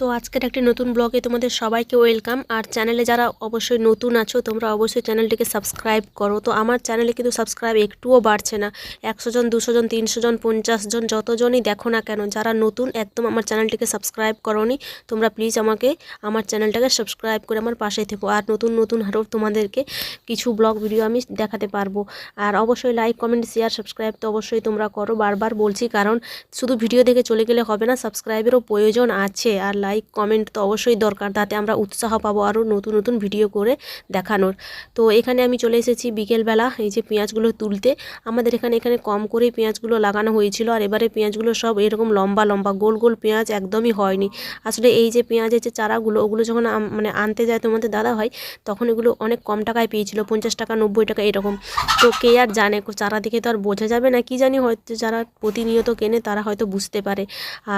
তো আজকের একটি নতুন ব্লগে তোমাদের সবাইকে ওয়েলকাম। আর চ্যানেলে যারা অবশ্যই নতুন আছো, তোমরা অবশ্যই চ্যানেলটিকে সাবস্ক্রাইব করো। তো আমার চ্যানেলে কিন্তু সাবস্ক্রাইব একটুও বাড়ছে না। একশো জন, দুশো জন, তিনশো জন, পঞ্চাশ জন যতজনই দেখো না কেন, যারা নতুন একদম আমার চ্যানেলটিকে সাবস্ক্রাইব করোনি, তোমরা প্লিজ আমাকে, আমার চ্যানেলটাকে সাবস্ক্রাইব করে আমার পাশে থেকো। আর নতুন নতুন আরও তোমাদেরকে কিছু ব্লগ ভিডিও আমি দেখাতে পারব। আর অবশ্যই লাইক কমেন্ট শেয়ার সাবস্ক্রাইব তো অবশ্যই তোমরা করো। বারবার বলছি, কারণ শুধু ভিডিও দেখে চলে গেলে হবে না সাবস্ক্রাইবেরও প্রয়োজন আছে। আর লাইক কমেন্ট তো অবশ্যই দরকার, তাতে আমরা উৎসাহ পাবো আরও নতুন নতুন ভিডিও করে দেখানোর। তো এখানে আমি চলে এসেছি বিকেলবেলা, এই যে পেঁয়াজগুলো তুলতে। আমাদের এখানে এখানে কম করে পেঁয়াজগুলো লাগানো হয়েছিল, আর এবারে পেঁয়াজগুলো সব এরকম লম্বা লম্বা, গোল গোল পেঁয়াজ একদমই হয়নি। আসলে এই যে পেঁয়াজের যে চারাগুলো, ওগুলো যখন মানে আনতে যায় তোমাদের দাদা হয় তখন এগুলো অনেক কম টাকায় পেয়েছিল, পঞ্চাশ টাকা, নব্বই টাকা এরকম। তো কে আর জানে চারা দেখে তো আর বোঝা যাবে না, কি জানি হয়তো যারা প্রতিনিয়ত কেনে তারা হয়তো বুঝতে পারে।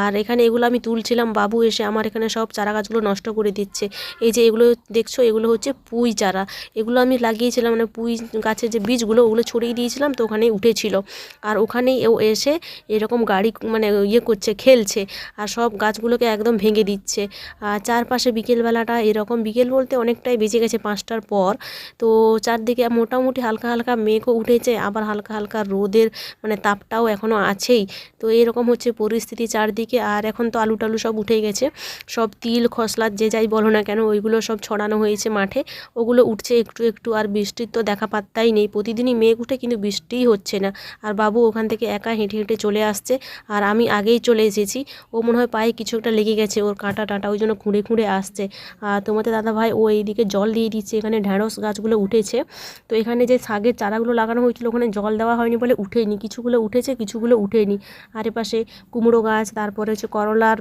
আর এখানে এগুলো আমি তুলছিলাম, বাবু এসে আমার এখানে সব চারা গাছগুলো নষ্ট করে দিচ্ছে। এই যে এগুলো দেখছ, এগুলো হচ্ছে পুঁই চারা। এগুলো আমি লাগিয়েছিলাম মানে পুঁই গাছের যে বীজগুলো, ওগুলো ছড়িয়ে দিয়েছিলাম, তো ওখানেই উঠেছিল। আর ওখানেই ও এসে এরকম গাড়ি মানে ইয়ে করছে, খেলছে। আর সব গাছগুলোকে একদম ভেঙে দিচ্ছে। আর চারপাশে বিকেলবেলাটা এরকম, বিকেল বলতে অনেকটাই বেজে গেছে পাঁচটার পর। তো চারদিকে মোটামুটি হালকা হালকা মেঘও উঠেছে, আবার হালকা হালকা রোদের মানে তাপটাও এখনও আছেই। তো এরকম হচ্ছে পরিস্থিতি চারদিকে। আর এখন তো আলু টালু সব উঠে গেছে। সব তিল, খসলা, যে যাই বলো না কেন, ওইগুলো সব ছড়ানো হয়েছে মাঠে। ওগুলো উঠছে একটু একটু, আর বৃষ্টির তো দেখা পাত্তাই নেই। প্রতিদিনই মেঘ উঠে কিন্তু বৃষ্টিই হচ্ছে না। আর বাবু ওখান থেকে একা হেঁটে হেঁটে চলে আসছে। আর আমি আগেই চলে এসেছি। ও মনে হয় পায়ে কিছু একটা লেগে গেছে ওর কাঁটা টাটা, ওই জন্য খুঁড়ে খুঁড়ে আসছে। আর তোমাদের দাদা ভাই ও এইদিকে জল দিয়ে দিচ্ছে, এখানে ঢ্যাঁড়স গাছগুলো উঠেছে। তো এখানে যে শাগের চারাগুলো লাগানো হয়েছিল, ওখানে জল দেওয়া হয়নি বলে উঠেনি। কিছুগুলো উঠেছে, কিছুগুলো উঠেনি। আর এপাশে কুমড়ো গাছ, তারপরে হচ্ছে করলার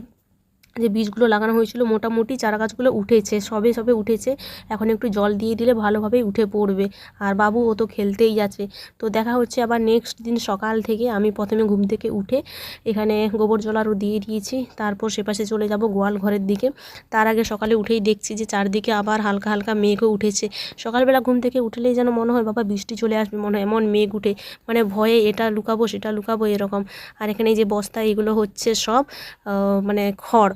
যে বীজগুলো লাগানো হয়েছিল মোটামুটি চারা গাছগুলো উঠেছে, সবে সবে উঠেছে। এখন একটু জল দিয়ে দিলে ভালোভাবেই উঠে পড়বে। আর বাবু ও তো খেলতেই আছে তো দেখা হচ্ছে আবার নেক্সট দিন সকাল থেকে আমি প্রথমে ঘুম থেকে উঠে এখানে গোবর জল আরও দিয়ে দিয়েছি। তারপর সেপাশে চলে যাব গোয়াল ঘরের দিকে। তার আগে সকালে উঠেই দেখছি যে চারদিকে আবার হালকা হালকা মেঘও উঠেছে। সকালবেলা ঘুম থেকে উঠলেই যেন মনে হয়, বাবা, বৃষ্টি চলে আসবে। মনে হয়, এমন মেঘ উঠে। মানে ভয়ে এটা লুকাবো, সেটা লুকাবো এরকম। আর এখানে যে বস্তা, এগুলো হচ্ছে সব মানে খড়।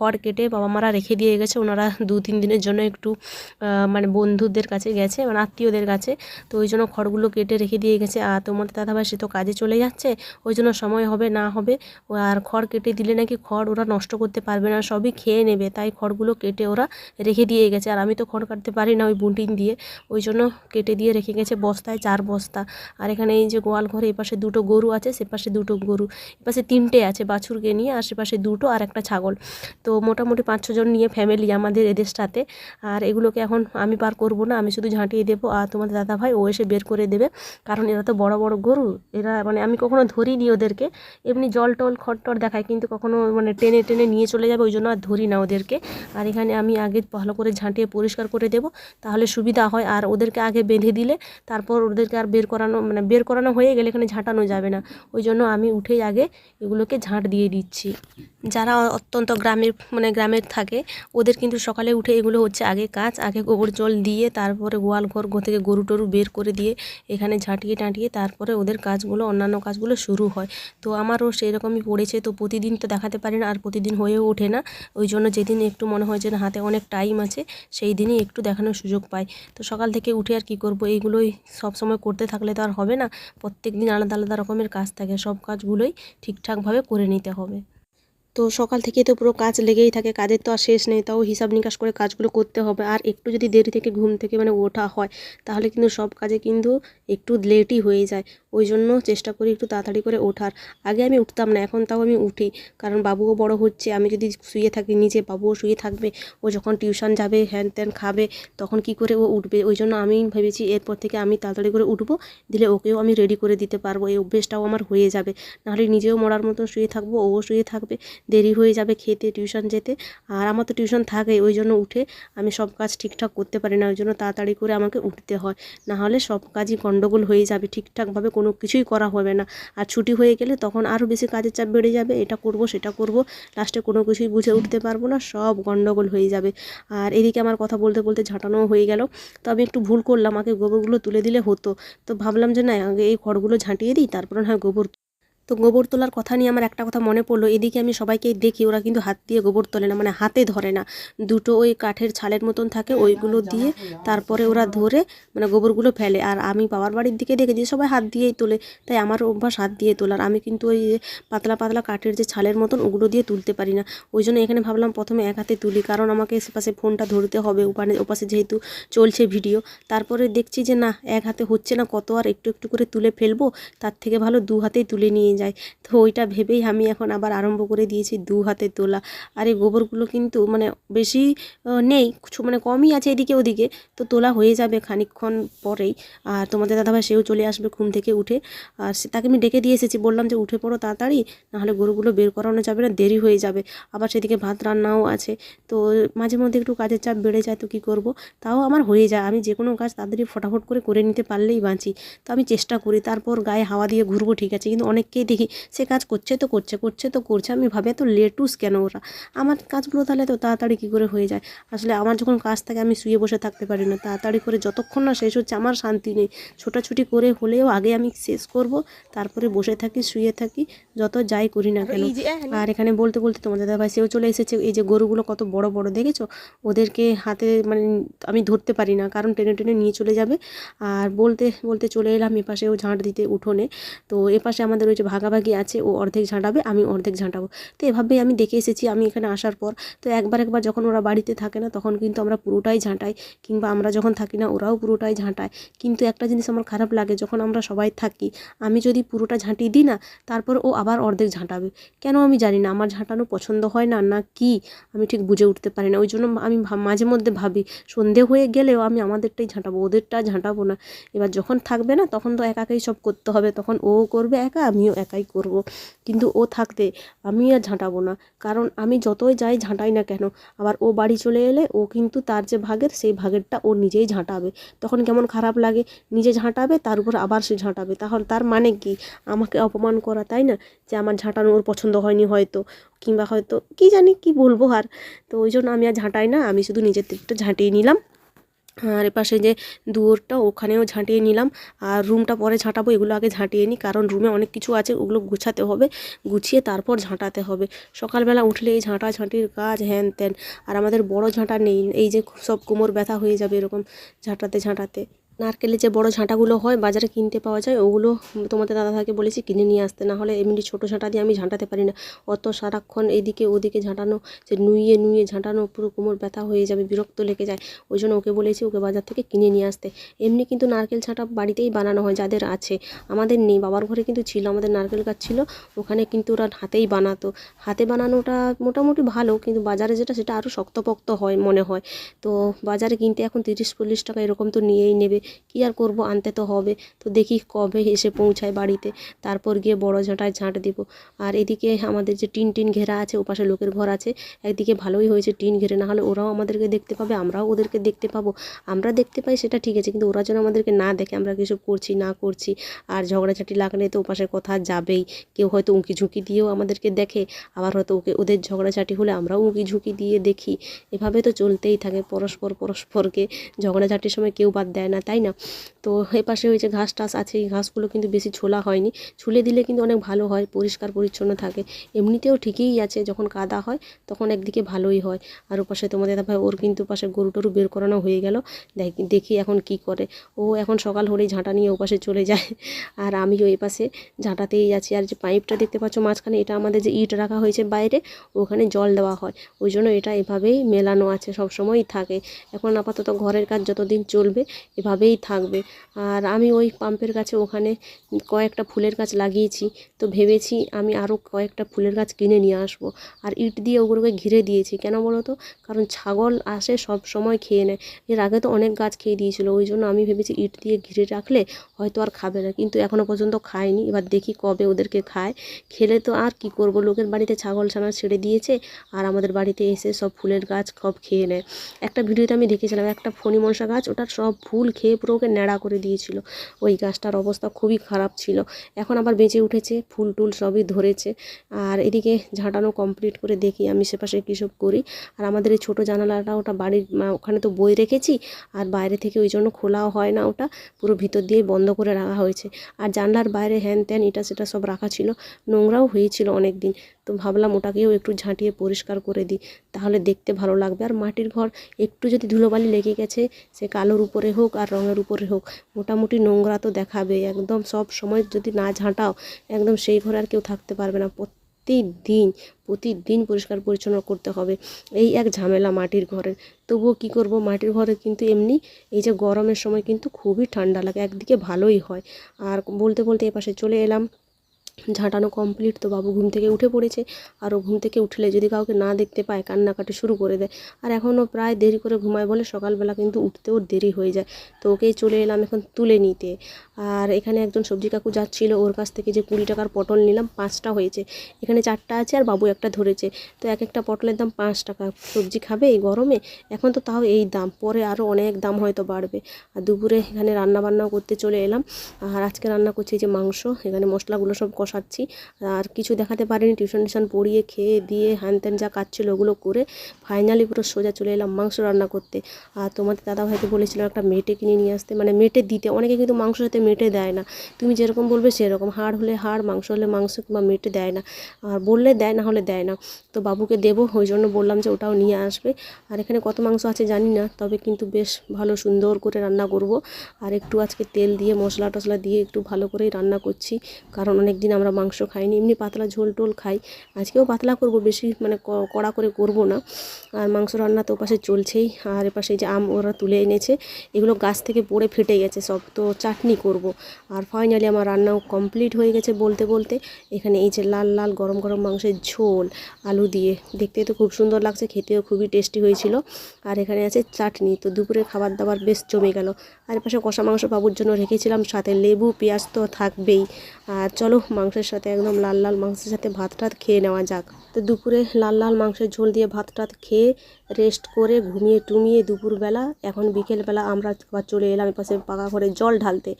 খড় কেটে বাবা মারা রেখে দিয়ে গেছে। ওনারা দু তিন দিনের জন্য একটু মানে বন্ধুদের কাছে গেছে মানে আত্মীয়দের কাছে। তো ওই জন্য খড়গুলো কেটে রেখে দিয়ে গেছে। আর তোমাদের দাদাভাই, সে তো কাজে চলে যাচ্ছে, ওই জন্য সময় হবে, না হবে আর খড় কেটে দিলে নাকি খড় ওরা নষ্ট করতে পারবে না, সবই খেয়ে নেবে। তাই খড়গুলো কেটে ওরা রেখে দিয়ে গেছে। আর আমি তো খড় কাটতে পারি না ওই বুটিন দিয়ে, ওই জন্য কেটে দিয়ে রেখে গেছে বস্তায় চার বস্তা। আর এখানে এই যে গোয়াল ঘরে এপাশে দুটো গরু আছে সেপাশে দুটো গরু এপাশে তিনটে আছে বাছুরকে নিয়ে আশেপাশে দুটো আর একটা ছাগল। তো মোটামুটি পাঁচ ছজন নিয়ে ফ্যামিলি আমাদের এদের সাথে আর এগুলোকে এখন আমি পার করব না, আমি শুধু ঝাঁটিয়ে দেবো। আর তোমাদের দাদা ভাই ও এসে বের করে দেবে। কারণ এরা তো বড় বড় গরু, এরা মানে আমি কখনো ধরিনি ওদেরকে। এমনি জল টল খড়টর দেখায়, কিন্তু কখনো মানে টেনে টেনে নিয়ে চলে যাবে, ওই জন্য আর ধরি না ওদেরকে। আর এখানে আমি আগে ভালো করে ঝাঁটিয়ে পরিষ্কার করে দেবো, তাহলে সুবিধা হয়। আর ওদেরকে আগে বেঁধে দিলে, তারপর ওদেরকে আর বের করানো মানে বের করানো হয়ে গেলে এখানে ঝাঁটানো যাবে না। ওই জন্য আমি উঠেই আগে এগুলোকে ঝাঁট দিয়ে দিচ্ছি। যারা অত্যন্ত গ্রামের মানে গ্রামের থাকে, ওদের কিন্তু সকালে উঠে এগুলো হচ্ছে আগে কাজ, আগে গোবর জল দিয়ে তারপরে গোয়াল ঘর থেকে গরু টরু বের করে দিয়ে এখানে ঝাঁটিয়ে টাঁটিয়ে তারপরে ওদের কাজগুলো, অন্যান্য কাজগুলো শুরু হয়। তো আমারও সেই রকমই পড়েছে, তো প্রতিদিন তো দেখাতে পারি না, আর প্রতিদিন হয়েও ওঠে না। ওই জন্য যেদিন একটু মনে হয় যে হাতে অনেক টাইম আছে, সেই দিনই একটু দেখানোর সুযোগ পাই। তো সকাল থেকে উঠে আর কি করব, এইগুলোই সব সময় করতে থাকলে তো আর হবে না। প্রত্যেক দিন আলাদা আলাদা রকমের কাজ থাকে, সব কাজগুলোই ঠিকঠাকভাবে করে নিতে হবে। তো সকাল থেকে তো পুরো কাজ লেগেই থাকে, কাজের তো আর শেষ নেই, তাও হিসাব নিকাশ করে কাজগুলো করতে হবে। আর একটু যদি দেরি থেকে ঘুম থেকে মানে ওঠা হয়, তাহলে কিন্তু সব কাজে কিন্তু একটু লেটই হয়ে যায়। ওই জন্য চেষ্টা করি একটু তাড়াতাড়ি করে ওঠার। আগে আমি উঠতাম না, এখন তাও আমি উঠি। কারণ বাবুও বড় হচ্ছে, আমি যদি শুয়ে থাকি, নিজে বাবুও শুয়ে থাকবে, ও যখন টিউশন যাবে, হ্যান ত্যান খাবে, তখন কি করে ও উঠবে? ওই জন্য আমি ভেবেছি এরপর থেকে আমি তাড়াতাড়ি করে উঠবো, দিলে ওকেও আমি রেডি করে দিতে পারব। এই অভ্যেসটাও আমার হয়ে যাবে। নাহলে নিজেও মরার মতো শুয়ে থাকব, ও শুয়ে থাকবে। দেরি হয়ে যাবে খেতে টিউশন যেতে। আর আমার তো টিউশন থাকে ওই জন্য উঠে আমি সব কাজ ঠিকঠাক করতে পারি না, ওই জন্য তাড়াতাড়ি করে আমাকে উঠতে হয়। না হলে সব কাজই গণ্ডগোল হয়ে যাবে, ঠিকঠাকভাবে কোনো কিছুই করা হবে না। আর ছুটি হয়ে গেলে তখন আরও বেশি কাজের চাপ বেড়ে যাবে, এটা করব, সেটা করব লাস্টে কোনো কিছুই বুঝে উঠতে পারব না, সব গণ্ডগোল হয়ে যাবে। আর এদিকে আমার কথা বলতে বলতে ঝাঁটানোও হয়ে গেল। তো আমি একটু ভুল করলাম, আগে গোবরগুলো তুলে দিলে হতো। তো ভাবলাম যে না, আগে এই খড়গুলো ঝাঁটিয়ে দিই, তারপরে না হয় গোবর তো গোবর তোলার কথা নিয়ে আমার একটা কথা মনে পড়ল, এদিকে আমি সবাইকে দেখি, ওরা কিন্তু হাত দিয়ে গোবর তোলে না মানে হাতে ধরে না। দুটো ওই কাঠের ছালের মতন থাকে, ওইগুলো দিয়ে তারপরে ওরা ধরে মানে গোবরগুলো ফেলে। আর আমি বাবার বাড়ির দিকে দেখেছি, সবাই হাত দিয়েই তোলে। তাই আমার অভ্যাস হাত দিয়ে তোলার। আমি কিন্তু ওই পাতলা পাতলা কাঠের যে ছালের মতন, ওগুলো দিয়ে তুলতে পারি না। ওই জন্য এখানে ভাবলাম প্রথমে এক হাতে তুলি, কারণ আমাকে সেপাশে ফোনটা ধরতে হবে, ওপানে, ওপাশে যেহেতু চলছে ভিডিও। তারপরে দেখছি যে না, এক হাতে হচ্ছে না, কত আর একটু একটু করে তুলে ফেলব, তার থেকে ভালো দু হাতেই তুলে নিয়ে যায়। তো ওইটা ভেবেই আমি এখন আবার আরম্ভ করে দিয়েছি দু হাতে তোলা। আর এই গোবরগুলো কিন্তু মানে বেশি নেই মানে কমই আছে এদিকে ওদিকে। তো তোলা হয়ে যাবে খানিকক্ষণ পরেই। আর তোমাদের দাদাভাই সেও চলে আসবে ঘুম থেকে উঠে। আর তাকে আমি ডেকে দিয়ে এসেছি, বললাম যে উঠে পড়ো তাড়াতাড়ি, নাহলে গরুগুলো বের করানো যাবে না, দেরি হয়ে যাবে। আবার সেদিকে ভাত রান্নাও আছে। তো মাঝে মধ্যে একটু কাজের চাপ বেড়ে যায়, তো কী করব? তাও আমার হয়ে যায়। আমি যে কোনো কাজ তাড়াতাড়ি ফটাফট করে করে নিতে পারলেই বাঁচি। তো আমি চেষ্টা করি, তারপর গায়ে হাওয়া দিয়ে ঘুরবো, ঠিক আছে। কিন্তু অনেককেই দেখি সে কাজ করছে তো করছে করছে তো করছে। আমি ভাবি এত লেটুস কেন ওরা? আমার কাজগুলো তাহলে তো তাড়াতাড়ি কী করে হয়ে যায়? আসলে আমার যখন কাজ থাকে আমি শুয়ে বসে থাকতে পারি না। তাড়াতাড়ি করে যতক্ষণ না শেষ হচ্ছে আমার শান্তি নেই। ছোটাছুটি করে হলেও আগে আমি শেষ করব তারপরে বসে থাকি শুয়ে থাকি যত যাই করি না কেন। আর এখানে বলতে বলতে তোমার দাদা ভাই সেও চলে এসেছে। এই যে গরুগুলো কত বড় বড় দেখেছ? ওদেরকে হাতে মানে আমি ধরতে পারি না কারণ টেনে টেনে নিয়ে চলে যাবে। আর বলতে বলতে চলে এলাম এপাশেও ঝাঁট দিতে উঠোনে। তো এপাশে আমাদের ওই যে ভাগাভাগি আছে, ও অর্ধেক ঝাঁটাবে, আমি অর্ধেক ঝাঁটাবো। তো এভাবেই আমি দেখে এসেছি, আমি এখানে আসার পর। তো একবার একবার যখন ওরা বাড়িতে থাকে না, তখন কিন্তু আমরা পুরোটাই ঝাঁটাই, কিংবা আমরা যখন থাকি না, ওরাও পুরোটাই ঝাঁটায়। কিন্তু একটা জিনিস আমার খারাপ লাগে, যখন আমরা সবাই থাকি, আমি যদি পুরোটা ঝাঁটিয়ে দিই না, তারপর ও আবার অর্ধেক ঝাঁটাবে। কেন আমি জানি না, আমার ঝাঁটানো পছন্দ হয় না না কি, আমি ঠিক বুঝে উঠতে পারি না। ওই জন্য আমি মাঝে মধ্যে ভাবি, সন্ধে হয়ে গেলেও আমি আমাদেরটাই ঝাঁটাবো, ওদেরটা ঝাঁটাবো না। এবার যখন থাকবে না, তখন তো একাকেই সব করতে হবে, তখন ও করবে একা, আমিও একাই করব। কিন্তু ও থাকতে আমি আর ঝাঁটাবো না। কারণ আমি যতই যাই ঝাঁটাই না কেন, আবার ও বাড়ি চলে এলে ও কিন্তু তার যে ভাগের, সেই ভাগেরটা ও নিজেই ঝাঁটাবে। তখন কেমন খারাপ লাগে, নিজে ঝাঁটাবে, তার উপর আবার সে ঝাঁটাবে। তাহলে তার মানে কি? আমাকে অপমান করা, তাই না? যে আমার ঝাঁটানো ওর পছন্দ হয়নি হয়তো, কিংবা হয়তো, কি জানি কি বলব আর। তো ওই জন্য আমি আর ঝাঁটাই না, আমি শুধু নিজের দিকটা ঝাঁটিয়ে নিলাম। আর এপাশে যে দুয়োরটা, ওখানেও ঝাঁটিয়ে নিলাম। আর রুমটা পরে ঝাঁটাবো, এগুলো আগে ঝাঁটিয়ে নিই, কারণ রুমে অনেক কিছু আছে, ওগুলো গুছাতে হবে, গুছিয়ে তারপর ঝাঁটাতে হবে। সকালবেলা উঠলে এই ঝাঁটা ঝাঁটির কাজ হ্যান ত্যান। আর আমাদের বড় ঝাঁটা নেই, এই যে সব কোমর ব্যথা হয়ে যাবে এরকম ঝাঁটাতে ঝাঁটাতে। নারকেলের যে বড় ঝাঁটাগুলো হয়, বাজারে কিনতে পাওয়া যায়, ওগুলো তোমাদের দাদা দাদাভাইকে বলেছি কিনে নিয়ে আসতে, না হলে এমনি ছোটো ঝাঁটা দিয়ে আমি ঝাঁটাতে পারি না। অত সারাক্ষণ এদিকে ওদিকে ঝাঁটানো, যে নুইয়ে নুইয়ে ঝাঁটানো, পুরো কোমর ব্যথা হয়ে যাবে, বিরক্ত লেগে যায়। ওই জন্য ওকে বলেছি ওকে বাজার থেকে কিনে নিয়ে আসতে। এমনি কিন্তু নারকেল ঝাঁটা বাড়িতেই বানানো হয়, যাদের আছে। আমাদের নেই, বাবার ঘরে কিন্তু ছিল, আমাদের নারকেল গাছ ছিল, ওখানে কিন্তু ওরা হাতেই বানাতো। হাতে বানানোটা মোটামুটি ভালো, কিন্তু বাজারে যেটা, সেটা আরও শক্তপোক্ত হয় মনে হয়। তো বাজারে কিনতে এখন তিরিশ, চল্লিশ টাকা এরকম তো নিয়েই নেবে। কী আর করব? আনতে তো হবে। তো দেখি কবে এসে পৌঁছায় বাড়িতে। তারপর গিয়ে বড় ঝাঁটায় ঝাঁট দিব। আর এদিকে আমাদের যে টিন টিন ঘেরা আছে ওপাশে লোকের ঘর আছে। একদিকে ভালোই হয়েছে টিন ঘেরে। না হলে ওরাও আমাদেরকে দেখতে পাবে, আমরাও ওদেরকে দেখতে পাবো। আমরা দেখতে পাই সেটা ঠিক আছে, কিন্তু ওরা যেন আমাদেরকে না দেখে, আমরা কিছু করছি, না করছি। আর ঝগড়াঝাটি লাগলে তো ওপাশের কথা যাবেই। কেউ হয়তো উঁকি ঝুঁকি দিয়েও আমাদেরকে দেখে, আবার হয়তো ওকে, ওদের ঝগড়াঝাটি হলে আমরাও উঁকি ঝুঁকি দিয়ে দেখি। এভাবে তো চলতেই থাকে। পরস্পর পরস্পরকে ঝগড়াঝাটির সময় কেউ বাদ দেয় না। তাই না? তো এপাশে যে ঘাস টাস আছে, এই ঘাসগুলো কিন্তু বেশি ছোলা হয়নি। ছুলে দিলে কিন্তু অনেক ভালো হয়, পরিষ্কার পরিচ্ছন্ন থাকে। এমনিতেও ঠিকই আছে, যখন কাদা হয় তখন একদিকে ভালোই হয়। আর ওপাশে তোমাদের ভাই, ওর কিন্তু পাশে গরু টরু বের করানো হয়ে গেল। দেখি এখন কি করে। ও এখন সকাল হলেই ঝাঁটা নিয়ে ওপাশে চলে যায়। আর আমিও এই পাশে ঝাঁটাতেই আছি। আর যে পাইপটা দেখতে পাচ্ছ মাঝখানে, এটা আমাদের যে ইট রাখা হয়েছে বাইরে, ওখানে জল দেওয়া হয়। ওই জন্য এটা এভাবেই মেলানো আছে সব সময়ই থাকে। এখন আপাতত ঘরের কাজ যতদিন চলবে এভাবেই থাকবে। আর আমি ওই পাম্পের কাছে ওখানে কয়েকটা ফুলের গাছ লাগিয়েছি। তো ভেবেছি আমি আরও কয়েকটা ফুলের গাছ কিনে নিয়ে আসব। আর ইট দিয়ে ওগুলোকে ঘিরে দিয়েছি। কেন বলো তো? কারণ ছাগল আসে সব সময় খেয়ে নেয়। এর আগে তো অনেক গাছ খেয়ে দিয়েছিল। ওই জন্য আমি ভেবেছি ইট দিয়ে ঘিরে রাখলে হয়তো আর খাবে না। কিন্তু এখনও পর্যন্ত খায়নি। এবার দেখি কবে ওদেরকে খায়। খেলে তো আর কি করব? লোকের বাড়িতে ছাগল ছানা ছেড়ে দিয়েছে। আর আমাদের বাড়িতে এসে সব ফুলের গাছ সব খেয়ে নেয়। একটা ভিডিওতে আমি দেখেছিলাম, একটা ফণি মনসা গাছ, ওটার সব ফুল খেয়ে খেয়ে পুরো ওকে ন্যাড়া করে দিয়েছিল। ওই গাছটার অবস্থা খুবই খারাপ ছিল। এখন আবার বেঁচে উঠেছে, ফুল টুল সবই ধরেছে। আর এদিকে ঝাঁটানো কমপ্লিট করে দেখি, আমি সেপাশে কী সব করি। আর আমাদের এই ছোটো জানালাটা, ওটা বাড়ির ওখানে তো বই রেখেছি। আর বাইরে থেকে ওই জন্য খোলাও হয় না ওটা। পুরো ভিতর দিয়েই বন্ধ করে রাখা হয়েছে। আর জানলার বাইরে হ্যান ত্যান এটা সেটা সব রাখা ছিল। নোংরাও হয়েছিল অনেক দিন তো ভাবলাম ওটাকেও একটু ঝাঁটিয়ে পরিষ্কার করে দিই। তাহলে দেখতে ভালো লাগবে। আর মাটির ঘর একটু যদি ধুলোবালি লেগে গেছে, সে কালোর উপরে হোক আর রঙের উপরে হোক, মোটামুটি নোংরা তো দেখাবে একদম সব সময় যদি না ঝাঁটাও, একদম সেই ঘরে আর কেউ থাকতে পারবে না। প্রতিদিন প্রতিদিন পরিষ্কার পরিচ্ছন্ন করতে হবে। এই এক ঝামেলা মাটির ঘরের। তবুও কি করব? মাটির ঘরে কিন্তু এমনি এই যে গরমের সময় কিন্তু খুবই ঠান্ডা লাগে। একদিকে ভালোই হয়। আর বলতে বলতে এপাশে চলে এলাম। ঝাঁটানো কমপ্লিট তো বাবু ঘুম থেকে উঠে পড়েছে। আর ও ঘুম থেকে উঠলে যদি কাউকে না দেখতে পায়, কান্নাকাটি শুরু করে দেয়। আর এখনও প্রায় দেরি করে ঘুমায় বলে সকালবেলা কিন্তু উঠতেও দেরি হয়ে যায়। তো ওকেই চলে এলাম এখন তুলে নিতে। আর এখানে একজন সবজি কাকু যাচ্ছিল, ওর কাছ থেকে যে কুড়ি টাকার পটল নিলাম, পাঁচটা হয়েছে। এখানে চারটা আছে আর বাবু একটা ধরেছে। তো এক একটা পটলের দাম পাঁচ টাকা। সবজি খাবে এই গরমে? এখন তো তাও এই দাম। পরে আরও অনেক দাম হয়তো বাড়বে। আর দুপুরে এখানে রান্না বান্নাও করতে চলে এলাম। আর আজকে রান্না করছি যে মাংস। এখানে মশলাগুলো সব কষাচ্ছি আর কিছু দেখাতে পারিনি টিউশন টিউশন পড়িয়ে খেয়ে দিয়ে হ্যান ত্যান যা কাজ ছিল ওগুলো করে ফাইনালি পুরো সোজা চলে এলাম মাংস রান্না করতে। আর তোমাদের দাদা ভাইকে বলেছিলাম একটা মেটে কিনে নিয়ে আসতে মানে মেটে দিতে। অনেকে কিন্তু মাংস সাথে মেটে দেয় না। তুমি যেরকম বলবে সেরকম, হাড় হলে হাড়, মাংস হলে মাংস কিংবা মেটে দেয় না। আর বললে দেয়, না হলে দেয় না। তো বাবুকে দেবো, ওই জন্য বললাম যে ওটাও নিয়ে আসবে। আর এখানে কত মাংস আছে জানি না, তবে কিন্তু বেশ ভালো সুন্দর করে রান্না করব। আর একটু আজকে তেল দিয়ে মশলা টশলা দিয়ে একটু ভালো করেই রান্না করছি। কারণ অনেক দিন আমরা মাংস খাইনি, এমনি পাতলা ঝোল টোল খাই। আজকেও পাতলা করব, বেশি মানে কড়া করে করব না। আর মাংস রান্না তো ওপাশে চলছেই, আর এপাশে যে আম ওরা তুলে এনেছে, এগুলো গাছ থেকে পড়ে ফেটে গেছে সব, তো চাটনি করব। আর ফাইনালি আমার রান্নাও কমপ্লিট হয়ে গেছে বলতে বলতে, এখানে এই যে লাল লাল গরম গরম মাংসের ঝোল, আলু দিয়ে। দেখতে তো খুব সুন্দর লাগছে, খেতেও খুবই টেস্টি হয়েছিল। আর এখানে আছে চাটনি, তো দুপুরে খাবার দাবার বেশ জমে গেল। আর এপাশে কষা মাংস বাবুর জন্য রেখেছিলাম, সাথে লেবু, পেঁয়াজ তো থাকবেই। আর চলো মাংসের সাথে একদম লাল লাল মাংসের সাথে ভাত টাত খেয়ে নেওয়া যাক। তো দুপুরে লাল লাল মাংসের ঝোল দিয়ে ভাত টাত খেয়ে রেস্ট করে ঘুমিয়ে টুমিয়ে দুপুরবেলা, এখন বিকেলবেলা আমরা চলে এলাম এপাশে পাকা করে জল ঢালতে।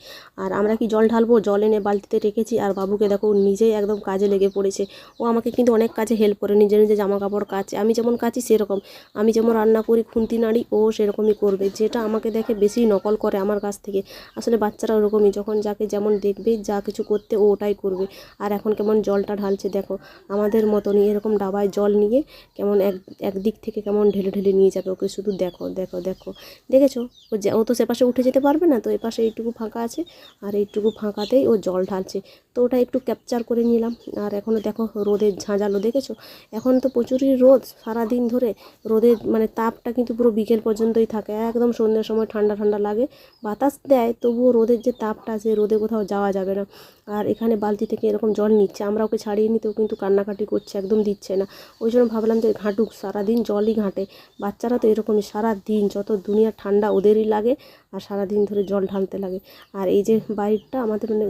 আর আমরা কি জল ঢালবো? জল এনে বালতিতে রেখেছি আর বাবুকে দেখো নিজেই একদম কাজে লেগে পড়েছে। ও আমাকে কিন্তু অনেক কাজে হেল্প করে, নিজে নিজে জামা কাপড় কাচে। আমি যেমন কাচি সেরকম। আমি যেমন রান্না করি, খুন্তি নাড়ি, ও সেরকমই করবে। যেটা আমাকে দেখে বেশি নকল করে আমার কাছ থেকে। আসলে বাচ্চারা ওরকমই, যখন যাকে যেমন দেখবে, যা কিছু করতে ও ওটাই করবে। আর এখন কেমন জলটা ঢালছে দেখো, আমাদের মতনই এরকম ডাবায় জল নিয়ে কেমন এক, একদিক থেকে কেমন ঢেলে ঢেলে নিয়ে যাবে, ওকে শুধু দেখো দেখো দেখো। দেখেছ? ও যে- ও তো সেপাশে উঠে যেতে পারবে না, তো এপাশে এইটুকু ফাঁকা আছে, আর এইটুকু ফাঁকাতেই ও জল ঢালছে। তো ওটা একটু ক্যাপচার করে নিলাম, আর এখনও দেখো রোদের ঝাঁঝালো, দেখেছ? এখন তো প্রচুরই রোদ সারাদিন ধরে, রোদের মানে তাপটা কিন্তু পুরো বিকেল পর্যন্তই থাকে, একদম সন্ধ্যের সময় ঠান্ডা ঠান্ডা লাগে। বাতাস দেয়, তবুও রোদের যে তাপটা আছে, রোদে কোথাও যাওয়া যাবে না। আর এখানে বালতি থেকে এরকম জল নিচ্ছে, আমরা ওকে ছাড়িয়ে নিতেও কিন্তু কান্নাকাটি করছে, একদম দিচ্ছে না। ওই জন্য ভাবলাম যে ঘাঁটুক, সারাদিন জলই ঘাঁটে। বাচ্চারা তো এরকমই সারা দিন যত দুনিয়া ঠান্ডা ওদেরই লাগে আর সারাদিন ধরে জল ঢালতে লাগে। আর এই যে বাড়িটা আমাদের মানে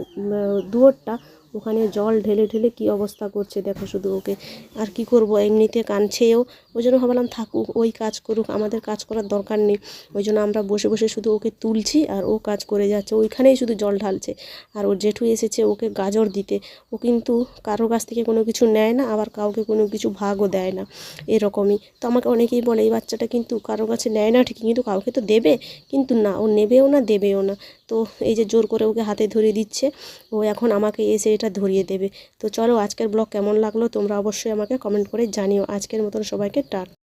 দুয়ারটা ওখানে জল ঢেলে ঢেলে কি অবস্থা করছে দেখো শুধু ওকে। আর কি করব, এমনিতে কাঁদছেও। ওই জন্য ভাবলাম থাকুক, ওই কাজ করুক, আমাদের কাজ করার দরকার নেই। ওই জন্য আমরা বসে বসে শুধু ওকে তুলছি আর ও কাজ করে যাচ্ছে। ওইখানেই শুধু জল ঢালছে। আর ওর জেঠু এসেছে ওকে গাজর দিতে। ও কিন্তু কারও কাছ থেকে কোনো কিছু নেয় না, আবার কাউকে কোনো কিছু ভাগও দেয় না। এরকমই। তো আমাকে অনেকেই বলে, এই বাচ্চাটা কিন্তু কারও কাছে নেয় না ঠিকই, কিন্তু কাউকে তো দেবে? কিন্তু না, ও নেবেও না, দেবেও না। তো এই যে জোর করে ওকে হাতে ধরিয়ে দিচ্ছে, ও এখন আমাকে এসে এটা ধরিয়ে দেবে। তো চলো আজকের ব্লগ কেমন লাগল তোমরা অবশ্যই আমাকে কমেন্ট করে জানিও। আজকের মতন সবাইকে টাটা।